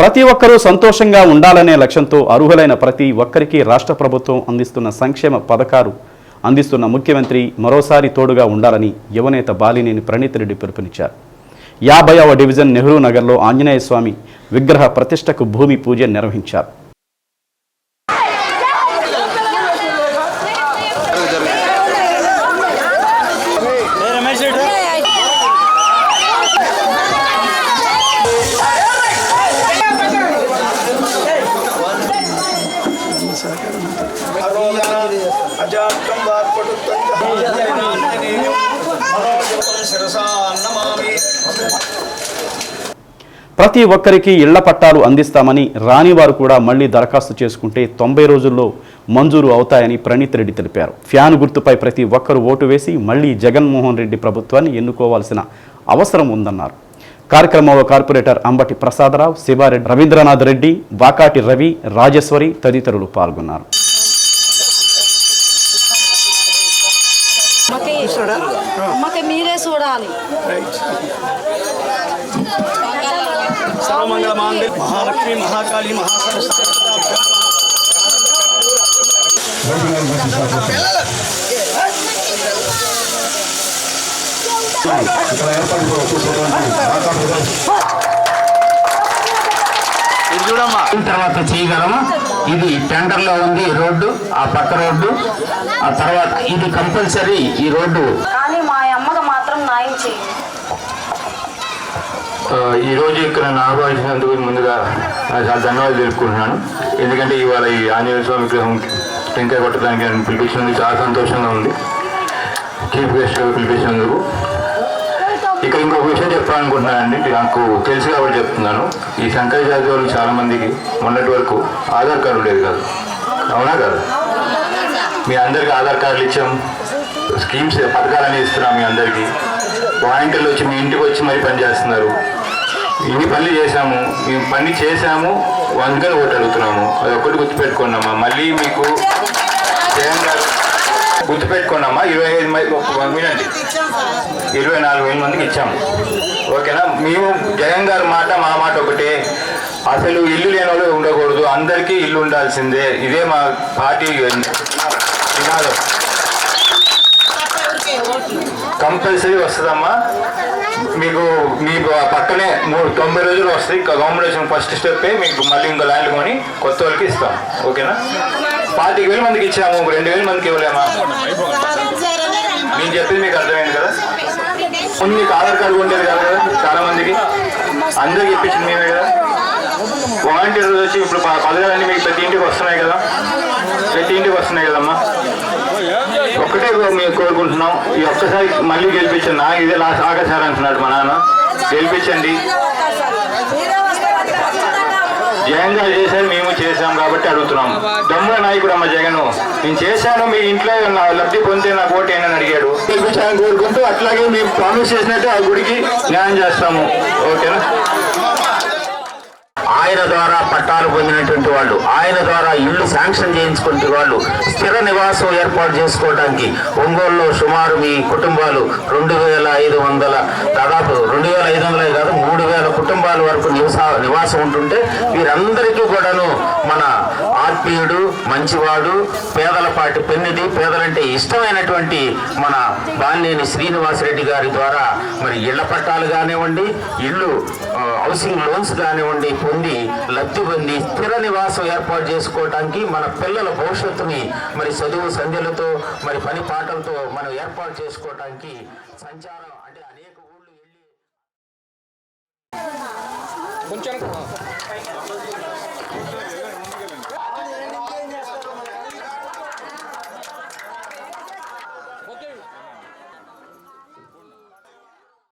ప్రతి ఒక్కరూ సంతోషంగా ఉండాలనే లక్ష్యంతో అర్హులైన ప్రతి ఒక్కరికి రాష్ట్ర ప్రభుత్వం అందిస్తున్న సంక్షేమ పథకాలు అందిస్తున్న ముఖ్యమంత్రి మరోసారి తోడుగా ఉండాలని యువనేత బాలినేని ప్రణీత్ రెడ్డి పిలుపునిచ్చారు. యాభైవ డివిజన్ నెహ్రూ నగర్లో ఆంజనేయ స్వామి విగ్రహ ప్రతిష్టకు భూమి పూజ నిర్వహించారు. అజాతం శిరసా ప్రతి ఒక్కరికి ఇళ్ళ పట్టాలు అందిస్తామని రాని వారు కూడా మళ్ళీ దరఖాస్తు చేసుకుంటే తొంభై రోజుల్లో మంజూరు అవుతాయని ప్రణీత్ రెడ్డి తెలిపారు. ఫ్యాన్ గుర్తుపై ప్రతి ఒక్కరూ ఓటు వేసి మళ్ళీ జగన్మోహన్ రెడ్డి ప్రభుత్వాన్ని ఎన్నుకోవాల్సిన అవసరం ఉందన్నారు. కార్యక్రమంలో కార్పొరేటర్ అంబటి ప్రసాదరావు శివారెడ్డి రవీంద్రనాథ్ రెడ్డి వాకాటి రవి రాజేశ్వరి తదితరులు పాల్గొన్నారు. అమ్మకి అమ్మకి మీరే చూడాలి. సర్వమంగళ మాంగళ్య. మహాలక్ష్మి మహాకాళి మహాసరస్వతి. ఇది చూడమ్మా తర్వాత చేయగలము? ఇది టెండర్లో ఉంది రోడ్డు ఆ పక్క రోడ్డు. ఆ తర్వాత ఇది కంపల్సరీ ఈ రోడ్డు. కానీ మా అమ్మకు మాత్రం న్యాయం చేయండి. ఆ, ఈ రోజు ఇక్కడ ఆహ్వానించినందుకు ముందుగా చాలా ధన్యవాదాలు తెలుపుకుంటున్నాను. ఎందుకంటే ఇవాళ ఈ ఆంజనేయ స్వామి విగ్రహం టెంకాయ కొట్టడానికి పిలిపించినందుకు చాలా సంతోషంగా ఉంది. చీఫ్ గెస్ట్ పిలిపించినందుకు. ఇక్కడ ఇంకొక విషయం చెప్పాలనుకుంటున్నానండి నాకు తెలుసు కాబట్టి చెప్తున్నాను. ఈ శంకర జాతి వాళ్ళు చాలా మందికి మొన్నటి వరకు ఆధార్ కార్డు ఉండేది కాదు. అవునా కాదు? మీ అందరికి ఆధార్ కార్డులు ఇచ్చాం. స్కీమ్స్ పథకాలన్నీ ఇస్తున్నాం మీ అందరికీ. వాలంటీర్లు వచ్చి మీ ఇంటికి వచ్చి మరీ పని చేస్తున్నారు. ఇన్ని పనులు చేశాము. మేము పని చేశాము. వందలు ఒకటి అడుగుతున్నాము. అది ఒకటి గుర్తుపెట్టుకున్నామా మళ్ళీ మీకు జగన్ గారు గుర్తుపెట్టుకున్నామా ఇరవై ఐదు వినండి. ఇరవై నాలుగు వేల మందికి ఇచ్చాము ఓకేనా? మేము జగన్ గారి మాట మా మాట ఒకటే. అసలు ఇల్లు లేని వాళ్ళు ఉండకూడదు. అందరికీ ఇల్లు ఉండాల్సిందే. ఇదే మా పార్టీ నినాదం కంపల్సరీ వస్తుందమ్మా. మీకు మీకు పక్కనే మూడు తొంభై రోజులు వస్తాయి. అకామిడేషన్ ఫస్ట్ స్టెప్ మీకు మళ్ళీ ఇంకో ల్యాండ్ కొని కొత్త వాళ్ళకి ఇస్తాం. ఓకేనా? పాతిక వేలు మందికి ఇచ్చాము ఒక రెండు వేలు మందికి ఇవ్వలేమా? నేను చెప్పింది మీకు అర్థమైంది కదా? ముందు మీకు ఆధార్ కార్డు ఉండేది కదా కదా చాలా మందికి? అందరికి ఇప్పించింది మేమే కదా? వాలంటీర్లు వచ్చి ఇప్పుడు ప- పథకాలన్నీ మీకు ప్రతి ఇంటికి వస్తున్నాయి కదా? ప్రతి ఇంటికి వస్తున్నాయి కదమ్మా? ఒక్కటే మేము కోరుకుంటున్నాం. ఈ ఒక్కసారి మళ్ళీ గెలిపించండి. ఇదే లాస్ట్ ఆఖరిసారి అంటున్నాడు మా నాన్న. గెలిపించండి. జగన్ గారు చేశారు మేము చేశాం కాబట్టి అడుగుతున్నాం. దమ్ముల నాయకుడు అమ్మ జగన్ నేను చేశాను మీ ఇంట్లో నా లబ్ధి పొందితే నాకు ఓటు ఏంటని అడిగాడు. గెలిపించాలని కోరుకుంటూ అట్లాగే మేము ప్రామిస్ చేసినట్టు ఆ గుడికి న్యాయం చేస్తాము. ఓకేనా ఆయన ద్వారా పట్టాలు పొందినటువంటి వాళ్ళు. ఆయన ద్వారా ఇల్లు శాంక్షన్ చేయించుకునే వాళ్ళు. స్థిర నివాసం ఏర్పాటు చేసుకోవడానికి ఒంగోలులో సుమారు మీ కుటుంబాలు రెండు వేల ఐదు వందల దాదాపు రెండు వేల ఐదు వందల కాదు మూడు కుటుంబాల వరకు నివసా నివాసం ఉంటుంటే వీరందరికీ కూడాను మన ఆత్మీయుడు మంచివాడు పేదల పాటి పెన్నిది పేదలంటే ఇష్టమైనటువంటి మన బాలినేని శ్రీనివాసరెడ్డి గారి ద్వారా మరి ఇళ్ళ పట్టాలు కానివ్వండి ఇల్లు హౌసింగ్ లోన్స్ కానివ్వండి పొంది లబ్ధి పొంది స్థిర నివాసం ఏర్పాటు చేసుకోవడానికి మన పిల్లల భవిష్యత్తుని మరి చదువు సంధ్యలతో మరి పని పాటలతో మనం ఏర్పాటు చేసుకోవడానికి సంచారం అంటే అనేక 문자는 거.